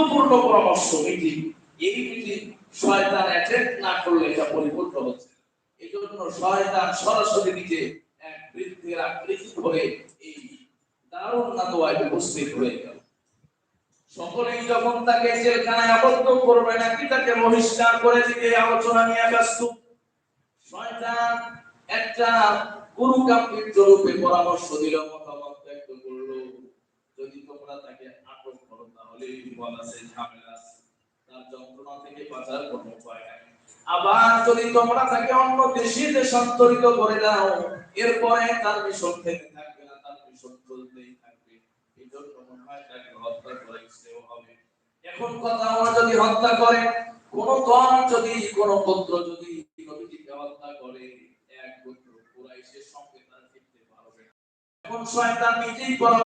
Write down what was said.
গুরুত্বপূর্ণ পরামর্শ মিটিং এই শয়তান না করলে এটা পরিপূর্ণ হচ্ছে এই জন্য শয়তান সরাসরি নিজে এক আকৃতি এই দারুণ উপস্থিত হয়ে গেল। সকলেই যখন তাকে জেলখানায় আবদ্ধ করবে নাকি তাকে বহিষ্কার করে দিতে আলোচনা নিয়ে ব্যস্ত? শয়তান একটা গুরু গুরুকাম্পিত রূপে পরামর্শ দিল, মতামত ব্যক্ত করল। যদি তোমরা তাকে আবার যদি তোমরা তাকে অন্য দেশে দেশান্তরিত করে দাও, এরপরে তার মিশন থেকে থাকবে না, তার মিশন চলতেই থাকবে। এই জন্য মনে হয় তাকে হত্যা করে সেও হবে। এখন কথা আমরা যদি হত্যা করে, কোন দল যদি, কোন পুত্র যদি নবীজিকে হত্যা করে, এক পুত্র কুরাইশের সঙ্গে তার ফিরতে পারবে। এখন শয়তান নিজেই পরামর্শ